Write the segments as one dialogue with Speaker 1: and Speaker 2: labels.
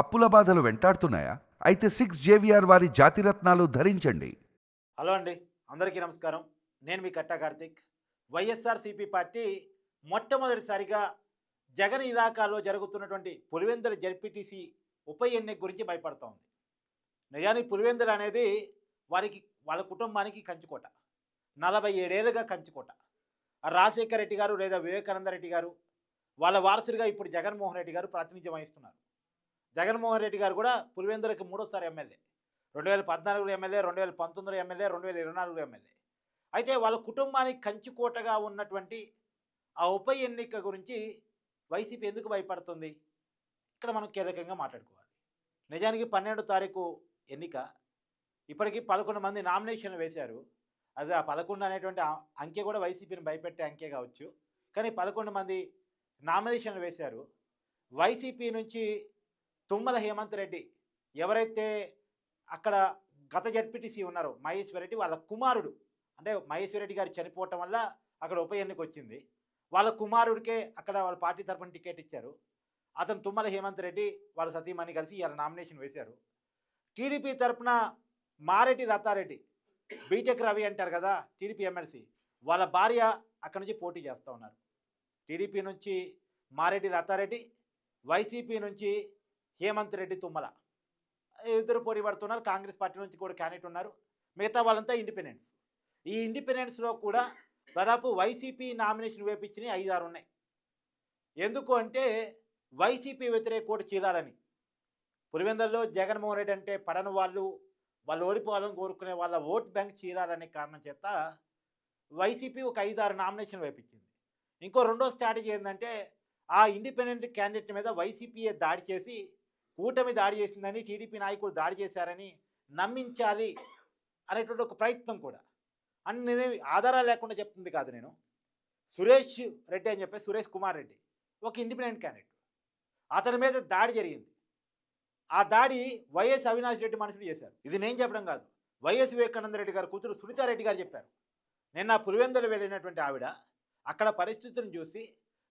Speaker 1: అప్పుల బాధలు వెంటాడుతున్నాయా? అయితే సిక్స్ జేవిఆర్ వారి జాతిరత్నాలు ధరించండి.
Speaker 2: హలో అండి అందరికీ నమస్కారం. నేను మీ కట్టా కార్తిక్. వైఎస్ఆర్సీపీ పార్టీ మొట్టమొదటిసారిగా జగన్ ఇలాకాలో జరుగుతున్నటువంటి పులివెందుల జడ్పీటీసీ ఉప ఎన్నిక గురించి భయపడుతూ ఉంది. నిజానికి పులివెందులు అనేది వారికి వాళ్ళ కుటుంబానికి కంచుకోట. నలభై ఏడేళ్ళుగా కంచుకోట. రాజశేఖర రెడ్డి గారు లేదా వివేకానంద రెడ్డి గారు వాళ్ళ వారసుడిగా ఇప్పుడు జగన్మోహన్ రెడ్డి గారు ప్రాతినిధ్యం వహిస్తున్నారు. జగన్మోహన్ రెడ్డి గారు కూడా పులివెందులకి మూడోసారి ఎమ్మెల్యే. రెండు వేల పద్నాలుగులో ఎమ్మెల్యే రెండు వేల పంతొమ్మిదిలో ఎమ్మెల్యే రెండు వేల ఇరవై నాలుగులో ఎమ్మెల్యే. అయితే వాళ్ళ కుటుంబానికి కంచికోటగా ఉన్నటువంటి ఆ ఉప ఎన్నిక గురించి వైసీపీ ఎందుకు భయపడుతుంది? ఇక్కడ మనం కీలకంగా మాట్లాడుకోవాలి. నిజానికి పన్నెండు తారీఖు ఎన్నిక. ఇప్పటికీ పదకొండు మంది నామినేషన్లు వేశారు. అది ఆ పదకొండు అనేటువంటి అంకె కూడా వైసీపీని భయపెట్టే అంకె కావచ్చు. కానీ పదకొండు మంది నామినేషన్లు వేశారు. వైసీపీ నుంచి తుమ్మల హేమంత్ రెడ్డి ఎవరైతే అక్కడ గత జడ్పీటీసీ ఉన్నారో మహేశ్వర్ రెడ్డి వాళ్ళ కుమారుడు. అంటే మహేశ్వర్ రెడ్డి గారు చనిపోవటం వల్ల అక్కడ ఉప ఎన్నిక వచ్చింది. వాళ్ళ కుమారుడికే అక్కడ వాళ్ళ పార్టీ తరపున టికెట్ ఇచ్చారు. అతను తుమ్మల హేమంత్ రెడ్డి వాళ్ళ సతీమణి కలిసి ఇలా నామినేషన్ వేశారు. టీడీపీ తరపున మారెడ్డి రత్తారెడ్డి బీటెక్ రవి అంటారు కదా టీడీపీ ఎమ్మెల్సీ వాళ్ళ భార్య అక్కడి నుంచి పోటీ చేస్తూ ఉన్నారు. టీడీపీ నుంచి మారెడ్డి రత్తారెడ్డి వైసీపీ నుంచి హేమంత్ రెడ్డి తుమ్మల. ఇద్దరు పోటీ పడుతున్నారు. కాంగ్రెస్ పార్టీ నుంచి కూడా క్యాండిడేట్ ఉన్నారు. మిగతా వాళ్ళంతా ఇండిపెండెన్స్ ఈ ఇండిపెండెన్స్లో కూడా దాదాపు వైసీపీ నామినేషన్ వేపించినవి ఐదు ఆరు ఉన్నాయి. ఎందుకు అంటే వైసీపీ వ్యతిరేక కోటి చీలాలని. పులివెందుల్లో జగన్మోహన్ రెడ్డి అంటే పడని వాళ్ళు వాళ్ళు ఓడిపోవాలని కోరుకునే వాళ్ళ ఓట్ బ్యాంక్ చీరాలనే కారణం చేత వైసీపీ ఒక ఐదు ఆరు నామినేషన్ వేపించింది. ఇంకో రెండో స్ట్రాటజీ ఏంటంటే ఆ ఇండిపెండెంట్ క్యాండిడేట్ మీద వైసీపీఏ దాడి చేసి కూటమి దాడి చేసిందని టీడీపీ నాయకులు దాడి చేశారని నమ్మించాలి అనేటువంటి ఒక ప్రయత్నం కూడా. అని ఆధారాలు లేకుండా చెప్తుంది కాదు నేను. సురేష్ రెడ్డి అని చెప్పి సురేష్ కుమార్ రెడ్డి ఒక ఇండిపెండెంట్ క్యాండిడేట్. అతని మీద దాడి జరిగింది. ఆ దాడి వైఎస్ అవినాష్ రెడ్డి మనుషులు చేశారు. ఇది నేను చెప్పడం కాదు. వైఎస్ వివేకానంద రెడ్డి గారు కూతురు సునీతారెడ్డి గారు చెప్పారు. నిన్న పులివెందులు వెళ్ళినటువంటి ఆవిడ అక్కడ పరిస్థితులను చూసి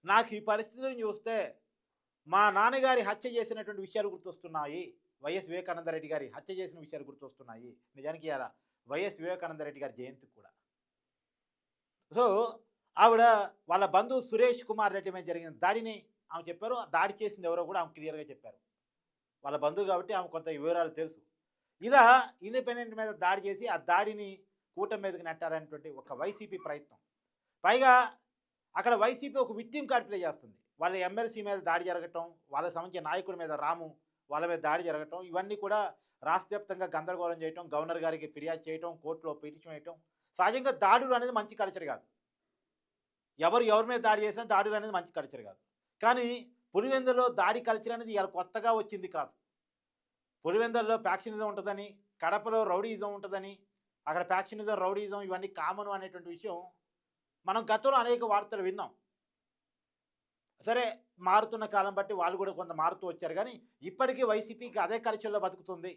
Speaker 2: నాకు ఈ పరిస్థితులను చూస్తే మా నాన్నగారి హత్య చేసినటువంటి విషయాలు గుర్తొస్తున్నాయి. వైఎస్ వివేకానంద రెడ్డి గారి హత్య చేసిన విషయాలు గుర్తొస్తున్నాయి. నిజానికి ఇలా వైఎస్ వివేకానందరెడ్డి గారి జయంతి కూడా. సో ఆవిడ వాళ్ళ బంధువు సురేష్ కుమార్ రెడ్డి మీద జరిగిన దాడిని ఆమె చెప్పారు. దాడి చేసింది ఎవరో కూడా ఆమె క్లియర్గా చెప్పారు. వాళ్ళ బంధువు కాబట్టి ఆమె కొంత వివరాలు తెలుసు. ఇలా ఇండిపెండెంట్ మీద దాడి చేసి ఆ దాడిని కూటమి మీదకి నెట్టాలనేటువంటి ఒక వైసీపీ ప్రయత్నం. పైగా అక్కడ వైసీపీ ఒక విక్టిమ్ కార్డ్ ప్లే చేస్తుంది. వాళ్ళ ఎమ్మెల్సీ మీద దాడి జరగటం వాళ్ళ సంబంధించిన నాయకుడి మీద రాము వాళ్ళ మీద దాడి జరగటం ఇవన్నీ కూడా రాష్ట్ర వ్యాప్తంగా గందరగోళం చేయటం గవర్నర్ గారికి ఫిర్యాదు చేయటం కోర్టులో పిటిషన్ వేయటం. సహజంగా దాడులు అనేది మంచి కల్చర్ కాదు. ఎవరు ఎవరి మీద దాడి చేసినా దాడులు అనేది మంచి కల్చర్ కాదు. కానీ పులివెందులో దాడి కల్చర్ అనేది ఇలా కొత్తగా వచ్చింది కాదు. పులివెందుల్లో ప్యాక్షనిజం ఉంటుందని కడపలో రౌడీయిజం ఉంటుందని అక్కడ ప్యాక్షనిజం రౌడీయిజం ఇవన్నీ కామన్ అనేటువంటి విషయం మనం గతంలో అనేక వార్తలు విన్నాం. సరే మారుతున్న కాలం బట్టి వాళ్ళు కూడా కొంత మారుతూ వచ్చారు. కానీ ఇప్పటికీ వైసీపీకి అదే కల్చర్లో బతుకుతుంది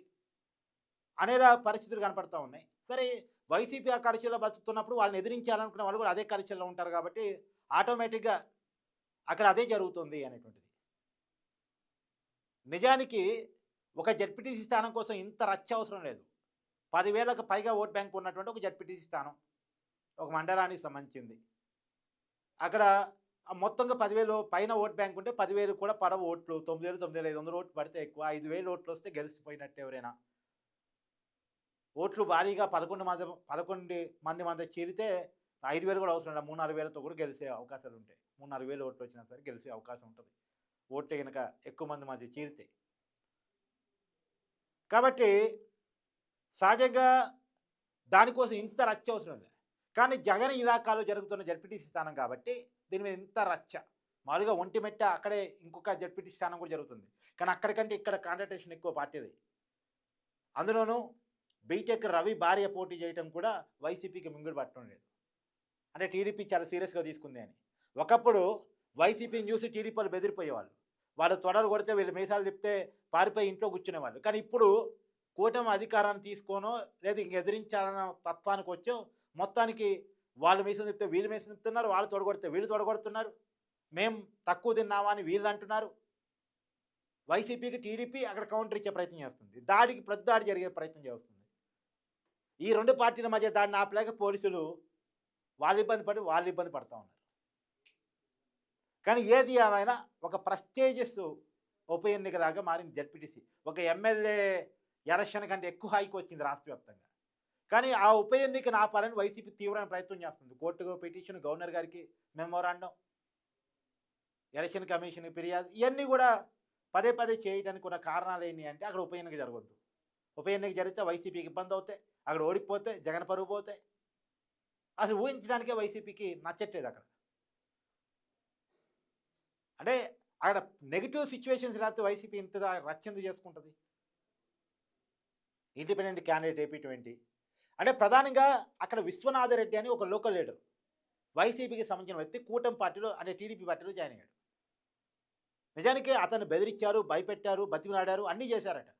Speaker 2: అనేలా పరిస్థితులు కనపడతా ఉన్నాయి. సరే వైసీపీ ఆ కల్చర్లో బతుకుతున్నప్పుడు వాళ్ళని ఎదిరించాలనుకునే వాళ్ళు కూడా అదే కల్చర్లో ఉంటారు కాబట్టి ఆటోమేటిక్గా అక్కడ అదే జరుగుతుంది అనేటువంటిది. నిజానికి ఒక జడ్పీటీసీ స్థానం కోసం ఇంత రచ్చ అవసరం లేదు. పదివేలకు పైగా ఓట్ బ్యాంక్ ఉన్నటువంటి ఒక జడ్పీటీసీ స్థానం ఒక మండలానికి సంబంధించింది. అక్కడ మొత్తంగా పదివేలు పైన ఓట్ బ్యాంక్ ఉంటే పదివేలు కూడా పడవ ఓట్లు. తొమ్మిది వేలు తొమ్మిది వేల ఐదు వందలు ఓట్లు పడితే ఎక్కువ. ఐదు వేలు ఓట్లు వస్తే గెలిచిపోయినట్టు ఎవరైనా. ఓట్లు భారీగా పదకొండు మంది పదకొండు మంది మంది చేరితే ఐదు వేలు కూడా అవసరం లేదు. మూడు నాలుగు వేలతో కూడా గెలిచే అవకాశాలు ఉంటాయి. మూడు నాలుగు వేలు ఓట్లు వచ్చినా సరే గెలిచే అవకాశం ఉంటుంది. ఓట్లు కనుక ఎక్కువ మంది మధ్య చేరితే. కాబట్టి సహజంగా దానికోసం ఇంత రచ్చ అవసరం లేదు. కానీ జగన్ ఇలాకాలో జరుగుతున్న జడ్పీటీసీ స్థానం కాబట్టి దీని మీద ఇంత రచ్చ. మామూలుగా ఒంటిమెట్ట అక్కడే ఇంకొక జడ్పీటీ స్థానం కూడా జరుగుతుంది. కానీ అక్కడికంటే ఇక్కడ కాంటెటేషన్ ఎక్కువ పార్టీది. అందులోనూ బీటెక్ రవి భార్య పోటీ చేయడం కూడా వైసీపీకి మింగుడు పట్టడం లేదు అంటే టీడీపీ చాలా సీరియస్గా తీసుకుంది అని. ఒకప్పుడు వైసీపీని చూసి టీడీపీ వాళ్ళు బెదిరిపోయేవాళ్ళు. వాళ్ళు తొడలు కొడితే వీళ్ళు మీసాలు చెప్తే పారిపోయి ఇంట్లో కూర్చునేవాళ్ళు. కానీ ఇప్పుడు కూటమి అధికారాన్ని తీసుకోనో లేదా ఇంక ఎదిరించాలన్న తత్వానికి వచ్చో మొత్తానికి వాళ్ళు మీసం తిప్పితే వీళ్ళు మీసం తిప్పుతున్నారు వాళ్ళు తొడగొడితే వీళ్ళు తొడగొడుతున్నారు మేం తక్కువ తిన్నామా అని వీళ్ళు అంటున్నారు. వైసీపీకి టీడీపీ అక్కడ కౌంటర్ ఇచ్చే ప్రయత్నం చేస్తుంది. దాడికి ప్రతిదాడి జరిగే ప్రయత్నం చేస్తుంది. ఈ రెండు పార్టీల మధ్య దాడిని ఆపలేక పోలీసులు వాళ్ళు ఇబ్బంది పడి వాళ్ళు ఇబ్బంది పడుతూ ఉన్నారు. కానీ ఏది ఏమైనా ఒక ప్రెస్టేజియస్ ఉప ఎన్నికలాగా మారింది జడ్పీటీసీ. ఒక ఎమ్మెల్యే ఎలక్షన్ కంటే ఎక్కువ హైకి వచ్చింది రాష్ట్ర వ్యాప్తంగా. కానీ ఆ ఉప ఎన్నికను ఆపాలని వైసీపీ తీవ్రమైన ప్రయత్నం చేస్తుంది. కోర్టుకు పిటిషన్ గవర్నర్ గారికి మెమోరాండం ఎలక్షన్ కమిషన్ ఫిర్యాదు ఇవన్నీ కూడా పదే పదే చేయడానికి ఉన్న కారణాలు ఏంటి అంటే అక్కడ ఉప ఎన్నిక జరగద్దు. ఉప ఎన్నిక జరిగితే వైసీపీకి ఇబ్బంది అవుతాయి అక్కడ ఓడిపోతే జగన్ పరుగు పోతాయి. అసలు ఊహించడానికే వైసీపీకి నచ్చట్లేదు అక్కడ. అంటే అక్కడ నెగిటివ్ సిచ్యువేషన్స్ లేకపోతే వైసీపీ ఇంత రచ్చింది చేసుకుంటుంది? ఇండిపెండెంట్ క్యాండిడేట్ ఏపీ ట్వంటీ అంటే ప్రధానంగా అక్కడ విశ్వనాథ రెడ్డి అని ఒక లోకల్ లీడర్. వైసీపీకి సంబంధించిన వ్యక్తి కూటమి పార్టీలో అంటే టీడీపీ పార్టీలో జాయిన్ అయ్యాడు. నిజానికి అతను బెదిరించారు భయపెట్టారు బతికినాడారు అన్నీ చేశారట.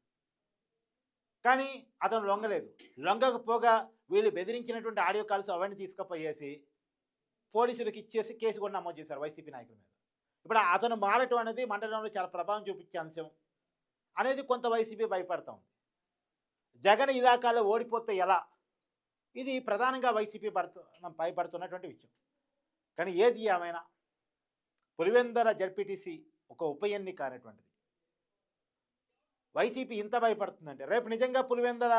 Speaker 2: కానీ అతను లొంగలేదు. లొంగకపోగా వీళ్ళు బెదిరించినటువంటి ఆడియో కాల్స్ అవన్నీ తీసుకుపోయేసి పోలీసులకు ఇచ్చేసి కేసు కూడా నమోదు చేశారు వైసీపీ నాయకుల మీద. ఇప్పుడు అతను మారటం అనేది మండలంలో చాలా ప్రభావం చూపించే అంశం అనేది కొంత వైసీపీ భయపడతా ఉంది. జగన్ ఇలాకాలో ఓడిపోతే ఎలా? ఇది ప్రధానంగా వైసీపీ పడుతు భయపడుతున్నటువంటి విషయం. కానీ ఏది ఏమైనా పులివెందల జడ్పీటీసీ ఒక ఉప ఎన్నిక అనేటువంటిది. వైసీపీ ఇంత భయపడుతుందంటే రేపు నిజంగా పులివెందల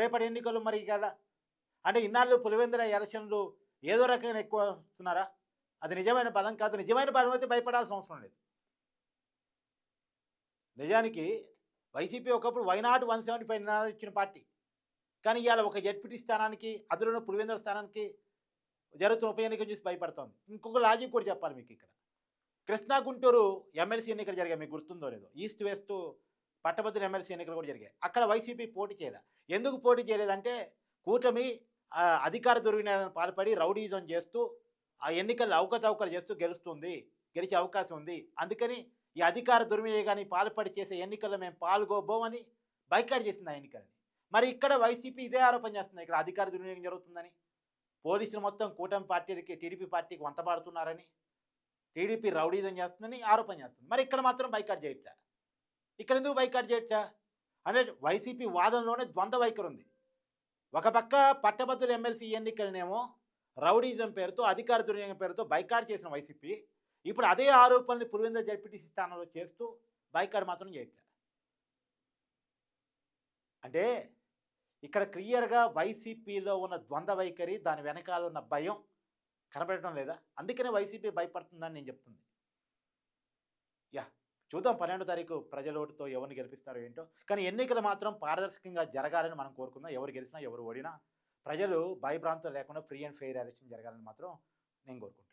Speaker 2: రేపటి ఎన్నికలు మరి కదా అంటే ఇన్నాళ్ళు పులివెందల ఎలక్షన్లు ఏదో రకంగా ఎక్కువ వస్తున్నారా? అది నిజమైన పదం కాదు. నిజమైన పదం అయితే భయపడాల్సిన అవసరం లేదు. నిజానికి వైసీపీ ఒకప్పుడు వైనాట్ వన్ సెవెంటీ ఫైవ్ నినాదం ఇచ్చిన పార్టీ. కానీ ఇవాళ ఒక జడ్పీటీ స్థానానికి అందులోనూ పులివెందుల స్థానానికి జరుగుతున్న ఉప ఎన్నిక చూసి భయపడుతోంది ఇంకొక లాజిక్ కూడా చెప్పాలి మీకు ఇక్కడ. కృష్ణా గుంటూరు ఎమ్మెల్సీ ఎన్నికలు జరిగాయి మీకు గుర్తుందో లేదో. ఈస్ట్ వెస్ట్ పట్టభద్రుల ఎమ్మెల్సీ ఎన్నికలు కూడా జరిగాయి. అక్కడ వైసీపీ పోటీ చేయలే. ఎందుకు పోటీ చేయలేదంటే కూటమి అధికార దుర్వినియోగం పాల్పడి రౌడీజం చేస్తూ ఆ ఎన్నికల్లో అవకతవకలు చేస్తూ గెలుస్తుంది గెలిచే అవకాశం ఉంది. అందుకని ఈ అధికార దుర్వినియోగాన్ని పాల్పడి చేసే ఎన్నికల్లో మేము పాల్గోబోమని బైకాట్ చేసింది ఆ ఎన్నికలని. మరి ఇక్కడ వైసీపీ ఇదే ఆరోపణ చేస్తుంది. ఇక్కడ అధికార దుర్వినియోగం జరుగుతుందని. పోలీసులు మొత్తం కూటమి పార్టీలకి టీడీపీ పార్టీకి వంతపాడుతున్నారని టీడీపీ రౌడీజం చేస్తుందని ఆరోపణ చేస్తుంది. మరి ఇక్కడ మాత్రం బైకాట్ చేయట ఇక్కడ ఎందుకు బైకాట్ చేయట అంటే వైసీపీ వాదనలోనే ద్వంద్వ వైఖరి ఉంది. ఒక పక్క పట్టభద్రుల ఎమ్మెల్సీ ఎన్నికలనేమో రౌడీజం పేరుతో అధికార దుర్వినియోగం పేరుతో బైకాట్ చేసిన వైసీపీ. ఇప్పుడు అదే ఆరోపణలు పులివెందుల జడ్పీటీసీ స్థానంలో చేస్తూ బైకాట్ మాత్రం చేయట్లే? అంటే ఇక్కడ క్లియర్గా వైసీపీలో ఉన్న ద్వంద్వ వైఖరి దాని వెనకాల ఉన్న భయం కనబడటం లేదా? అందుకనే వైసీపీ భయపడుతుందని నేను చెప్తుంది. యా చూద్దాం పన్నెండో తారీఖు ప్రజల ఓటుతో ఎవరిని గెలిపిస్తారో ఏంటో. కానీ ఎన్నికలు మాత్రం పారదర్శకంగా జరగాలని మనం కోరుకుందాం. ఎవరు గెలిచినా ఎవరు ఓడినా ప్రజలు భయభ్రాంతులు లేకుండా ఫ్రీ అండ్ ఫెయిర్ ఎలక్షన్ జరగాలని మాత్రం నేను కోరుకుంటున్నాను.